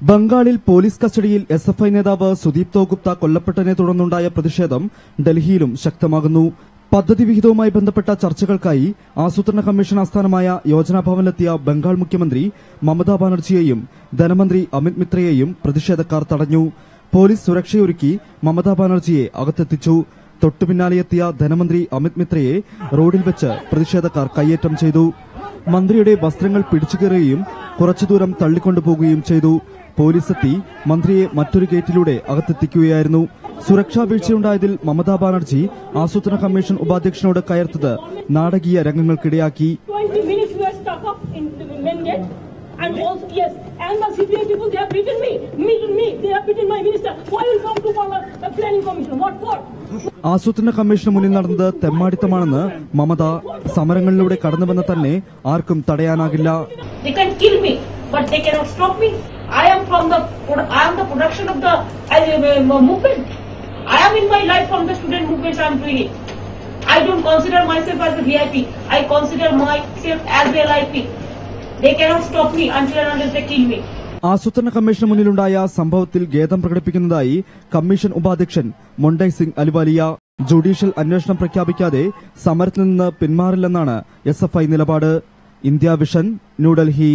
ബംഗാളിൽ പോലീസ് കസ്റ്റഡിയിൽ S F I നേതാവ് സുദീപ് തോഗുപ്ത കൊല്ലപ്പെട്ടതിനെ തുടർന്നുണ്ടായ പ്രതിഷേധം ഡൽഹിയിലും ശക്തമാകുന്നു. പദ്ധതി വിഹിതവുമായി ബന്ധപ്പെട്ട ചർച്ചകൾക്കായി ആസൂത്രണ കമ്മീഷൻ ആസ്ഥാനമായ യോജനാഭവനിലെത്തിയ ബംഗാൾ മുഖ്യമന്ത്രി മമതാ ബാനർജിയെയും ധനമന്ത്രി അമിത് മിത്രയെയും പ്രതിഷേധക്കാർ തടഞ്ഞു. പോലീസ് സുരക്ഷയൊരുക്കി മമതാ ബാനർജിയെ അകത്തെത്തിച്ചു. തൊട്ടുപിന്നാലെയെത്തിയ ധനമന്ത്രി അമിത് മിത്രയെ റോഡിൽ വെച്ച് പ്രതിഷേധക്കാർ കയ്യേറ്റം ചെയ്തു. മന്ത്രിയുടെ വസ്ത്രങ്ങൾ പിടിച്ചുകയറുകയും കുറച്ചു കുറച്ചുദൂരം തള്ളിക്കൊണ്ടുപോകുകയും ചെയ്തു. പോലീസെത്തി മന്ത്രിയെ മറ്റൊരു ഗേറ്റിലൂടെ അകത്തെത്തിക്കുകയായിരുന്നു സുരക്ഷാ വീഴ്ചയുണ്ടായതിൽ മമതാ ബാനർജി ആസൂത്രണ കമ്മീഷൻ ഉപാധ്യക്ഷനോട് കയർത്തത് നാടകീയ രംഗങ്ങൾക്കിടയാക്കി 20 minutes we are stuck up in the main gate. And also, yes, and the CPI people, they have beaten me, beaten me, they have beaten my minister. Why will come to form a, a planning commission? What for? ആസൂത്രണ കമ്മീഷന് മുന്നിൽ നടന്നത് തെമ്മാടിത്തമാണെന്ന് മമത സമരങ്ങളിലൂടെ കടന്നുവന്ന തന്നെ ആർക്കും തടയാനാകില്ല I am from the, I am the production of the uh, movement. I am in my life from the student movement I am doing it. I don't consider myself as a VIP. I consider myself as a LIP. They cannot stop me until and unless they kill me. ആസൂത്രണ കമ്മീഷന് മുന്നിലുണ്ടായ സംഭവത്തിൽ ഖേദം പ്രകടിപ്പിക്കുന്നതായി commission ഉപാധ്യക്ഷൻ മൊണ്ടൈ Singh Ahluwalia judicial അന്വേഷണം പ്രഖ്യാപിക്കാതെ സമരത്തിൽ നിന്ന് പിന്മാറില്ലെന്നാണ് എസ് നിലപാട് ഇന്ത്യ വിഷൻ ന്യൂഡൽഹി